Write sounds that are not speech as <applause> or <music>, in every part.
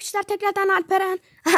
arkadaşlar tekrardan Alperen. <laughs>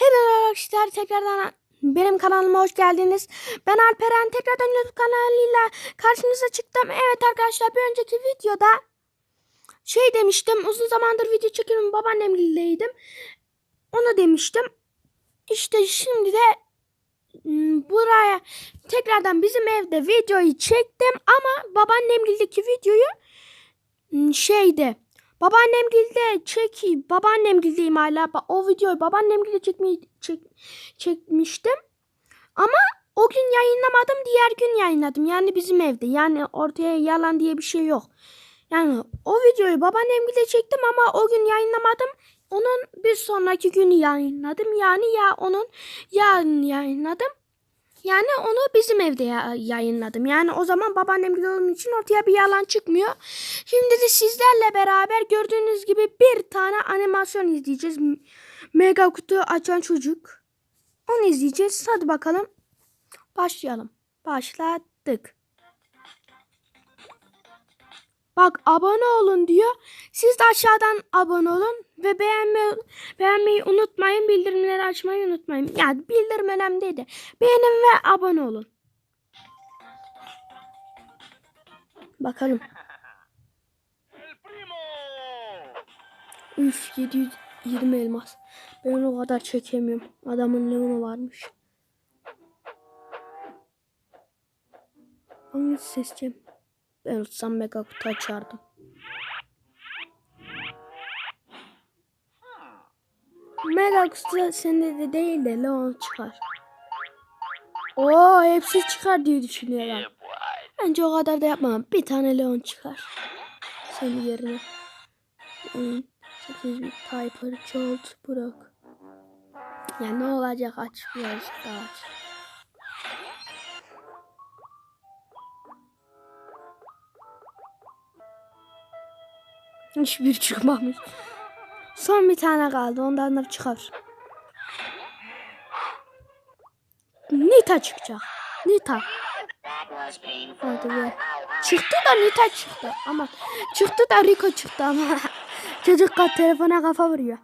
Hello arkadaşlar tekrardan benim kanalıma hoş geldiniz. Ben Alperen tekrardan YouTube kanalıyla karşınıza çıktım. Evet arkadaşlar bir önceki videoda şey demiştim. Uzun zamandır video çekiyorum babaannemleydim. Onu demiştim. İşte şimdi de m, buraya tekrardan bizim evde videoyu çektim ama babaannemlildeki videoyu m, şeyde Babaannem gilde çek babaannem gildeyim hala. O videoyu babaannem gilde çekmeyi çek, çekmiştim. Ama o gün yayınlamadım, diğer gün yayınladım. Yani bizim evde. Yani ortaya yalan diye bir şey yok. Yani o videoyu babaannem gilde çektim ama o gün yayınlamadım. Onun bir sonraki günü yayınladım. Yani ya onun yarın yayınladım. Yani onu bizim evde ya- yayınladım. Yani o zaman babaannem gibi olduğum için ortaya bir yalan çıkmıyor. Şimdi de sizlerle beraber gördüğünüz gibi bir tane animasyon izleyeceğiz. Mega kutu açan çocuk. Onu izleyeceğiz. Hadi bakalım. Başlayalım. Başladık. Bak abone olun diyor. Siz de aşağıdan abone olun ve beğenme, beğenmeyi unutmayın. Bildirimleri açmayı unutmayın. Yani bildirim önemli de. Beğenin ve abone olun. Bakalım. Üf 720 elmas. Ben o kadar çekemiyorum. Adamın leonu varmış. Hangisi seçeceğim? Ben tutsam mega kutu açardım. Mega kutu sende de değil de leon çıkar. Oo hepsi çıkar diye düşünüyorum. Bence o kadar da yapmam. Bir tane leon çıkar. Senin yerine. Hmm. 8 bit Piper, Jolt, Brock. Ya ne olacak aç birazcık daha aç. Hiçbir çıkmamış. Son bir tane kaldı. Ondan da çıkar. Nita çıkacak. Nita. Hadi be. Çıktı da Nita çıktı. Ama çıktı da Rico çıktı ama. <laughs> Çocuk kat telefona kafa vuruyor.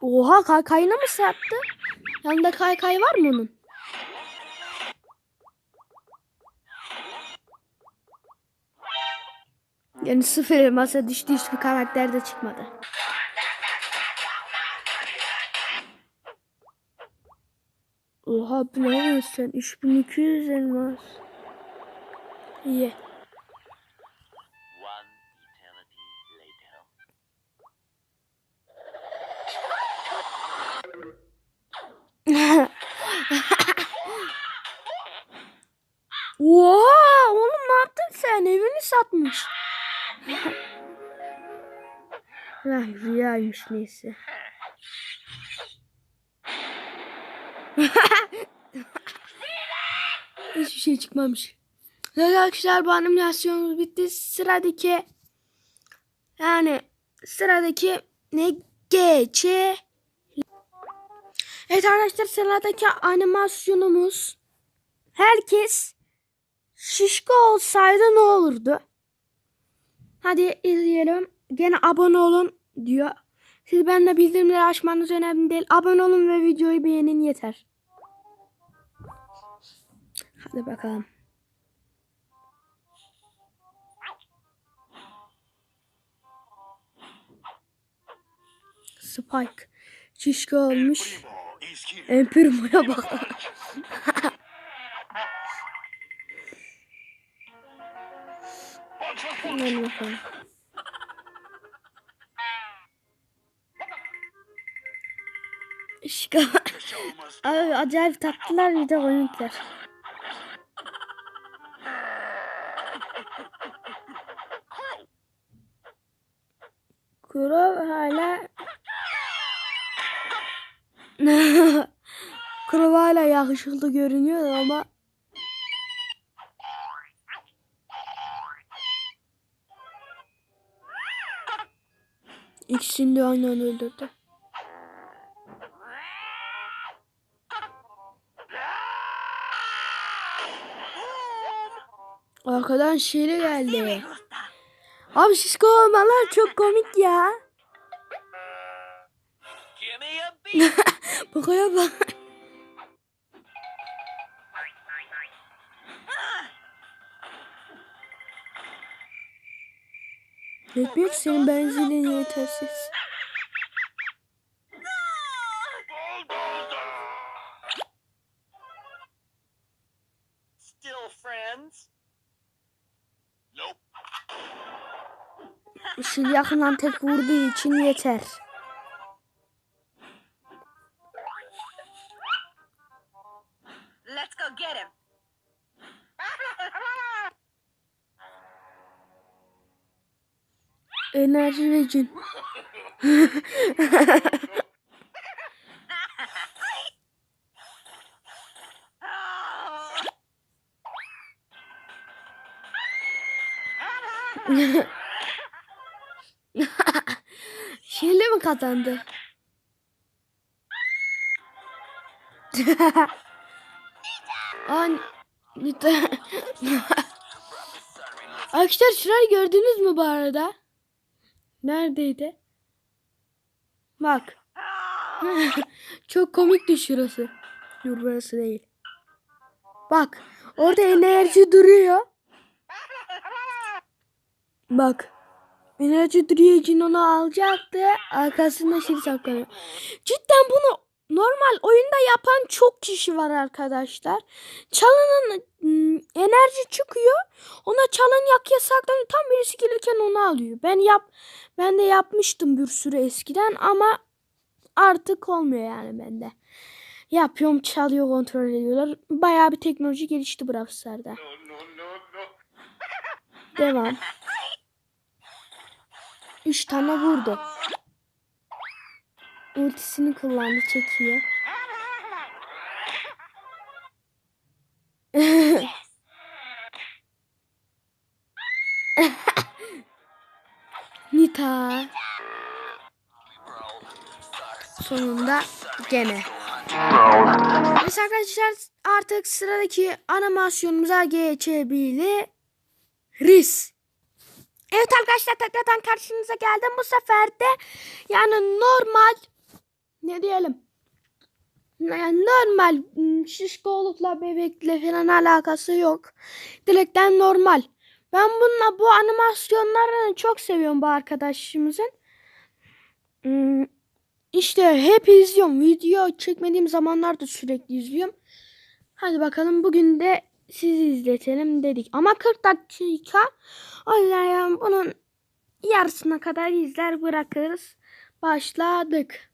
Oha kaykayına mı sattı? Yanında kaykay var mı onun? Yani sıfır elmasa düştü hiçbir karakter de çıkmadı. Oha bilemezsin. 3200 elmas. İyi. Oha oğlum ne yaptın sen? Evini satmış. Ay rüyaymış neyse. <laughs> Hiçbir şey çıkmamış. Evet arkadaşlar bu animasyonumuz bitti. Sıradaki yani sıradaki ne geçe Evet arkadaşlar sıradaki animasyonumuz herkes şişko olsaydı ne olurdu? Hadi izleyelim. Gene abone olun diyor. Siz benimle bildirimleri açmanız önemli değil. Abone olun ve videoyu beğenin yeter. Hadi bakalım. Spike. Şişko olmuş. Empirmo'ya bak. Hadi bakalım. Must Abi acayip tatlılar bir de oyuncular. Kurov hala <laughs> Kurov hala yakışıklı görünüyor ama İkisini de aynı anda öldürdü. Arkadan şeyle geldi. Abi şişko olmalar çok komik ya. <laughs> Give me a beat. Bakaya bak. Yetmiyor ki senin benzinin yetersiz. Şimdi yakından tek vurduğu için yeter. Enerji ve cin. Şeyle mi kazandı? <laughs> Arkadaşlar şurayı gördünüz mü bu arada? Neredeydi? Bak. <laughs> Çok komikti şurası. Dur burası değil. Bak. Orada enerji duruyor. Bak. Enerji duruyor için onu alacaktı. Arkasında şey saklanıyor. Cidden bunu normal oyunda yapan çok kişi var arkadaşlar. Çalının ım, enerji çıkıyor. Ona çalın yak yasaklanıyor. Tam birisi gelirken onu alıyor. Ben yap ben de yapmıştım bir sürü eskiden ama artık olmuyor yani bende. Yapıyorum, çalıyor, kontrol ediyorlar. Bayağı bir teknoloji gelişti Brawl Stars'da. No, no, no, no. Devam. Üç tane vurdu. Ultisini kullandı, çekiyor. Nita. Sonunda gene. Biz arkadaşlar artık sıradaki animasyonumuza geçebiliriz. Evet arkadaşlar tekrardan karşınıza geldim. Bu sefer de yani normal ne diyelim normal ım, şişkolukla bebekle falan alakası yok. Direkten normal. Ben bununla bu animasyonlarını çok seviyorum bu arkadaşımızın. Hmm, İşte hep izliyorum. Video çekmediğim zamanlarda sürekli izliyorum. Hadi bakalım bugün de sizi izletelim dedik. Ama 40 dakika. O yüzden bunun yarısına kadar izler bırakırız. Başladık.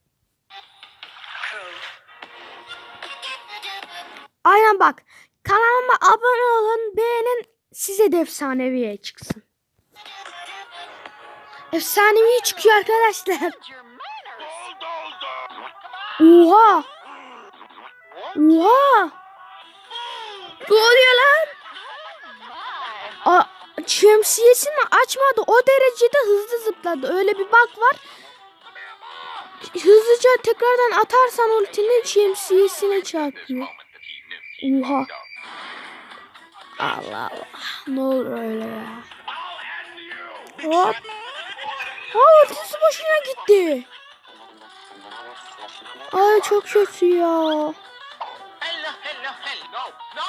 Aynen bak. Kanalıma abone olun, beğenin. Size de efsaneviye çıksın. Efsanevi çıkıyor arkadaşlar. Oha! Oha! Ne oluyor lan? A şemsiyesini açmadı. O derecede hızlı zıpladı. Öyle bir bak var. Hızlıca tekrardan atarsan ultini şemsiyesine çarpıyor. Oha. Allah Allah. Ne olur öyle ya. Hop. Ha ultisi boşuna gitti. Ay çok kötü ya. Hello, hello, hello. No,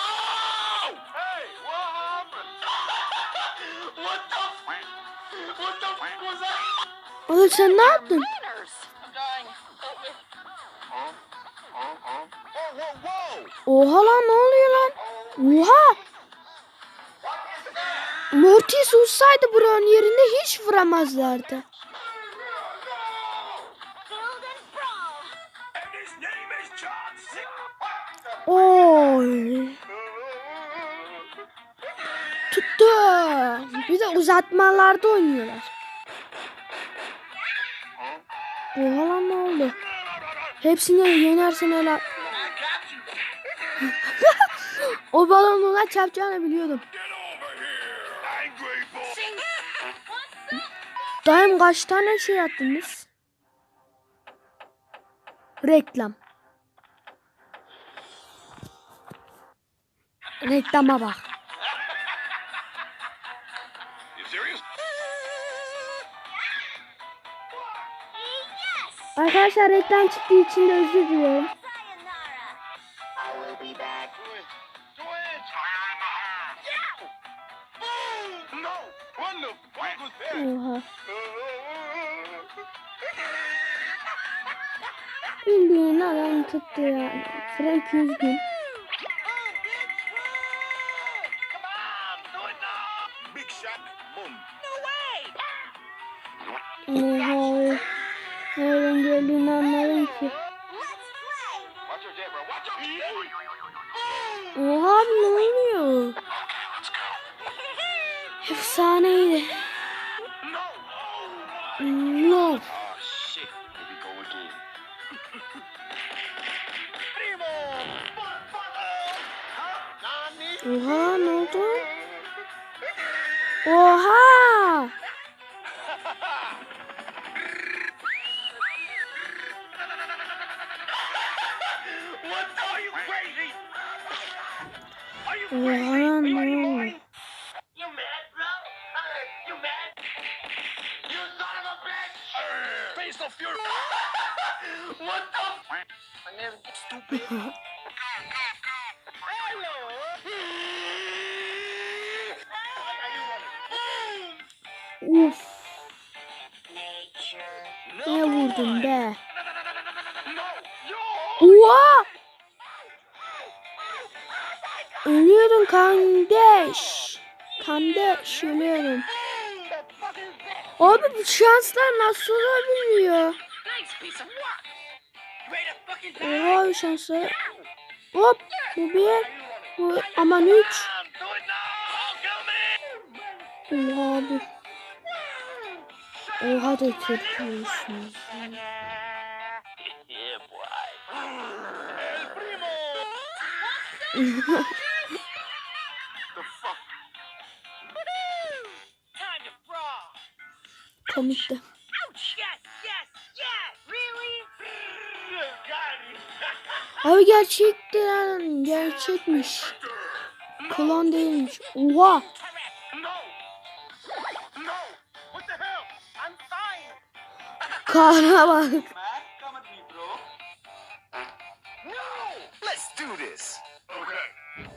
<laughs> Oha lan ne oluyor lan? Oha! Mortis uçsaydı buranın yerinde hiç vuramazlardı. Oy. Tuttu. Bir de uzatmalarda oynuyorlar. Oha lan ne oldu? Hepsini yenersin öyle. O balonuna çarpacağını biliyordum. Dayım kaç tane şey attınız? Reklam. Reklama bak. Arkadaşlar reklam çıktığı için de özür diliyorum. 200 gün. Oha. Nereden geldiğini anlarım ki. Oha ne oluyor? Efsaneydi. You running? Uf. Ne vurdun be? No! Yo! Oha. Ölüyorum kardeş. Kardeş ölüyorum. Abi bu şanslar nasıl olabiliyor? Oha şanslar. Hop bu bir. Bu aman üç. Oha abi. Oha da çırpıyorsunuz. Yeah, boy. This. Okay.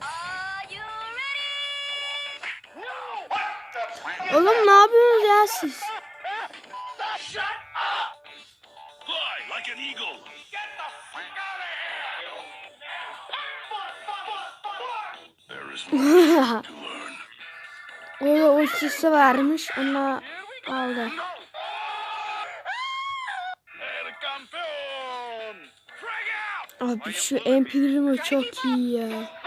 Are you ready? No! What the fuck? Oğlum ne yapıyorsunuz ya siz? Shut up! Fly like an eagle. Get the fuck out of here! Fuck, fuck, fuck, fuck. There is <laughs> much to learn. Orada ultisi varmış. Onu aldı. Abi şu Empirimo çok iyi ya.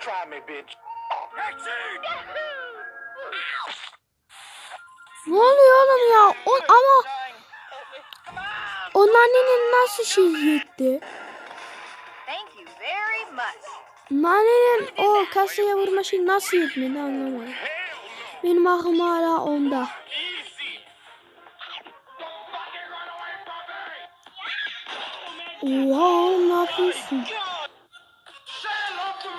Try me, bitch. Maxine! Ne oluyor oğlum ya? O, ama onun annenin nasıl şey yetti? Annenin o kasaya vurma şeyi nasıl yetmedi anlamadım. Benim aklım hala onda. Oha oğlum ne yapıyorsun? God! Say hello to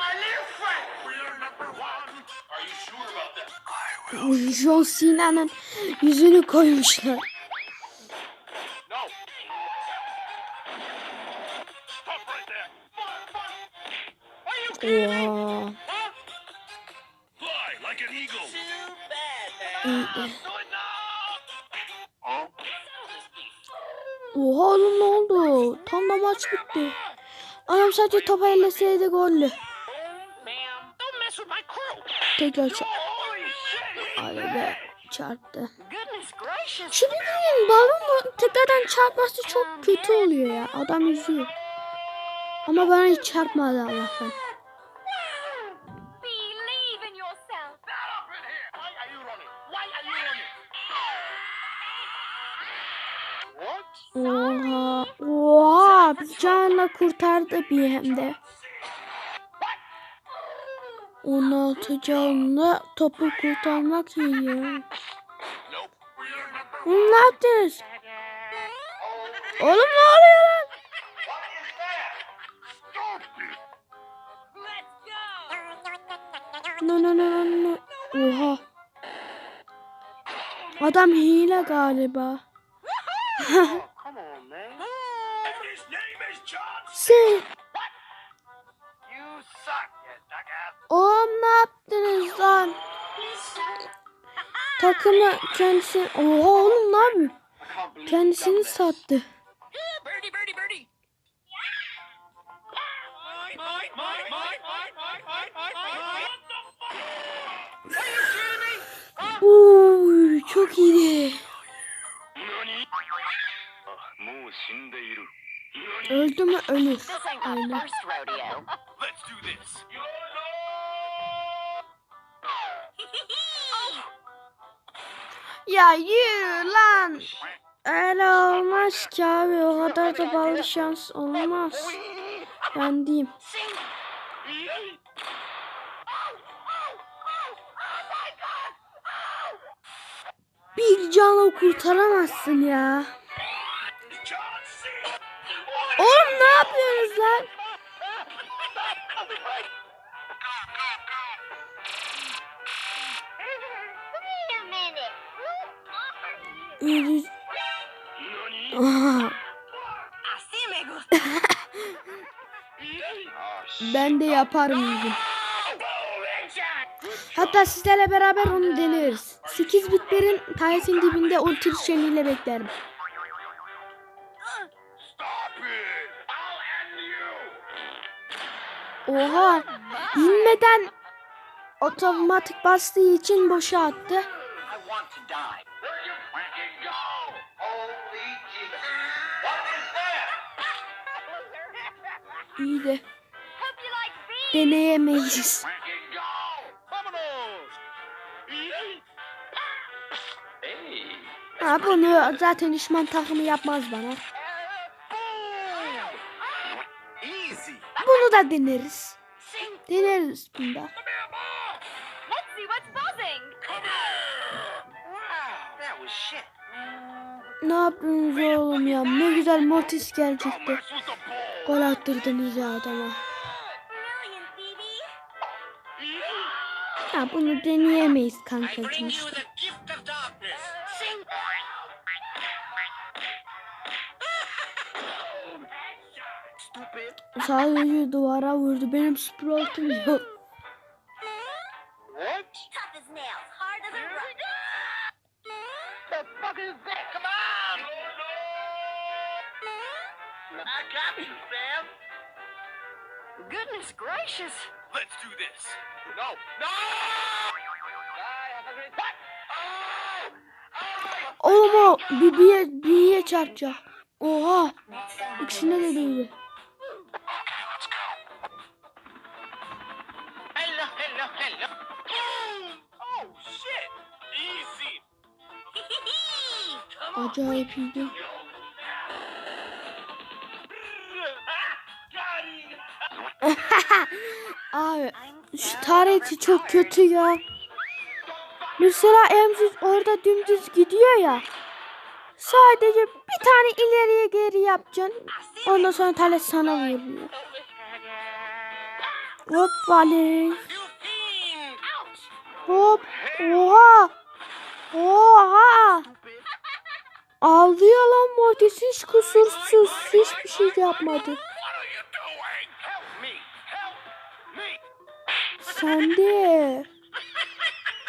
Oha oğlum ne oldu? Tam da maç bitti. Adam sadece topa elleseydi gollü. Tekrar çarp. Be çarptı. Şu bildiğin balon tekrardan çarpması çok kötü oluyor ya. Adam üzüyor. Ama bana hiç çarpmadı Allah'tan. Canla kurtardı bir hem de. 16 canlı topu kurtarmak iyi ya. Oğlum ne yaptınız? Oğlum ne oluyor lan? No no no no no. Oha. Adam hile galiba. <laughs> <laughs> Neyse. Oğlum ne yaptınız lan? Takımı kendisi... Oha oğlum ne yapıyor? Kendisini sattı. Uy, çok iyiydi. Öldü mü ölür. Aynen. ya yürü lan. Öyle olmaz ki abi. O kadar da bal şans olmaz. Ben diyeyim. Bir canı kurtaramazsın ya. Gusta. Ah, ben de yaparım bir gün. Boom, headshot. Hatta sizlerle beraber onu deneriz. 8 bitlerin tanesinin dibinde ulti düşeniyle beklerim. Oha inmeden otomatik bastığı için boşa attı. İyi de deneyemeyiz. Ha bunu zaten düşman takımı yapmaz bana. bunu da deneriz. Deneriz bunda. Ne yaptınız oğlum ya? Ne güzel Mortis gelecekti. Gol attırdınız ya adama. Ya bunu deneyemeyiz kankacığım işte. Sadece duvara vurdu. Benim sprout'um yok. Goodness gracious. Let's do this. No. No! Oğlum o bir, bir, bir çarpacak. Oha. İkisine de değdi. Acayip iyiydi. <laughs> Abi şu tarihçi çok kötü ya. Mesela Emziz orada dümdüz gidiyor ya. Sadece bir tane ileriye geri yapacaksın. Ondan sonra talet sana vuruyor. Hop! Ouch! Hop. Oha. Oha. Ağlıyor lan Mortis hiç kusursuz. Hiçbir şey yapmadı. Sen de.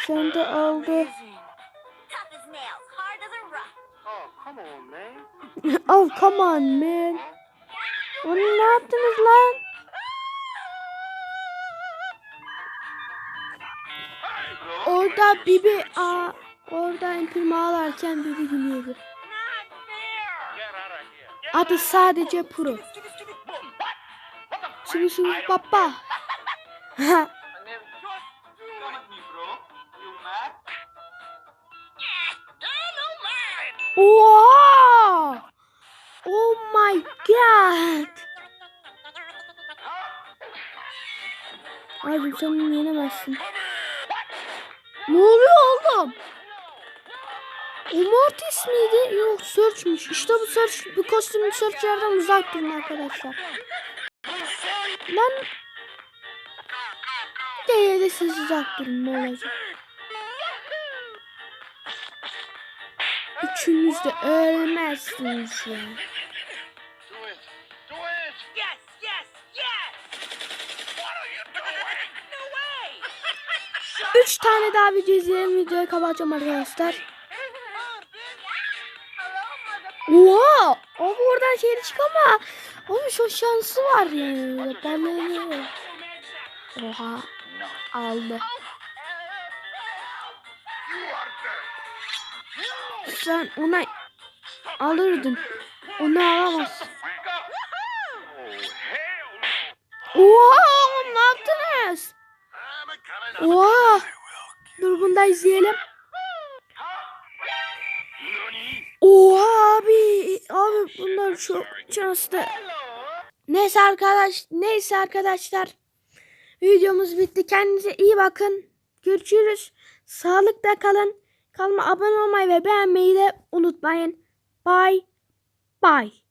Sen de aldı. oh come on man. Onu ne yaptınız lan? Orada Bibi a orada imprim ağlarken Bibi gülüyordu. Adı sadece Pro. Sıvı sıvı baba. Oh my god! Abi canım yenemezsin. Ne oluyor oğlum? O Mortis miydi? Yok Search'miş. İşte bu Search, bu kostümlü Search'lerden uzak durun arkadaşlar. Lan bir de siz uzak durun ne olacak? Üçünüz de ölmezsiniz ya. Üç tane daha video izleyelim videoyu kapatacağım arkadaşlar. Oha! Abi oradan şey çık ama Abi şu şansı var ya. Balığı. Oha. Aldı. Sen ona alırdın. Onu alamazsın. Oh. Oha oğlum ne yaptınız? Oha. Dur bunu da izleyelim. Abi. Bunlar çok şanslı. Neyse arkadaş, neyse arkadaşlar. Videomuz bitti. Kendinize iyi bakın. Görüşürüz. Sağlıkla kalın. Kalma abone olmayı ve beğenmeyi de unutmayın. Bye. Bye.